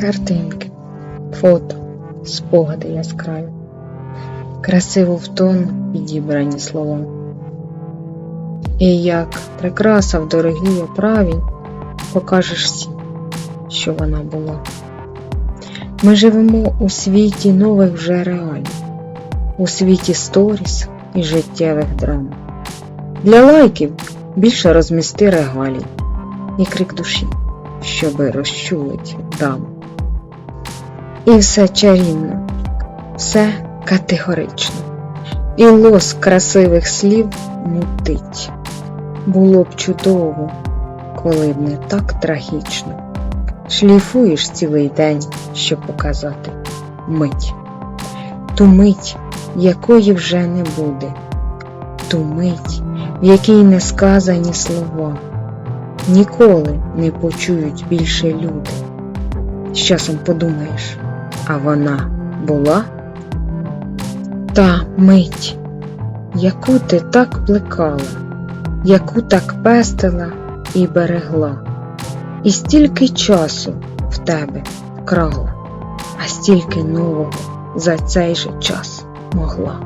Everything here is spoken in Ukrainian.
Картинки, фото, спогади яскраві, красиво в тон підібрані слова. І як прикраса в дорогій оправі покажеш всім, що вона була. Ми живемо у світі нових вже реалій, у світі сторіс і життєвих драм. Для лайків більше розмісти регалій і крик душі, щоби розчулить дам. І все чарівно, все категорично, і лос красивих слів мутить. Було б чудово, коли б не так трагічно. Шліфуєш цілий день, щоб показати мить. Ту мить, якої вже не буде, ту мить, в якій не сказані слова, ніколи не почують більше люди. З часом подумаєш, а вона була? Та мить, яку ти так плекала, яку так пестила і берегла, і стільки часу в тебе вкрала, а стільки нового за цей же час могла.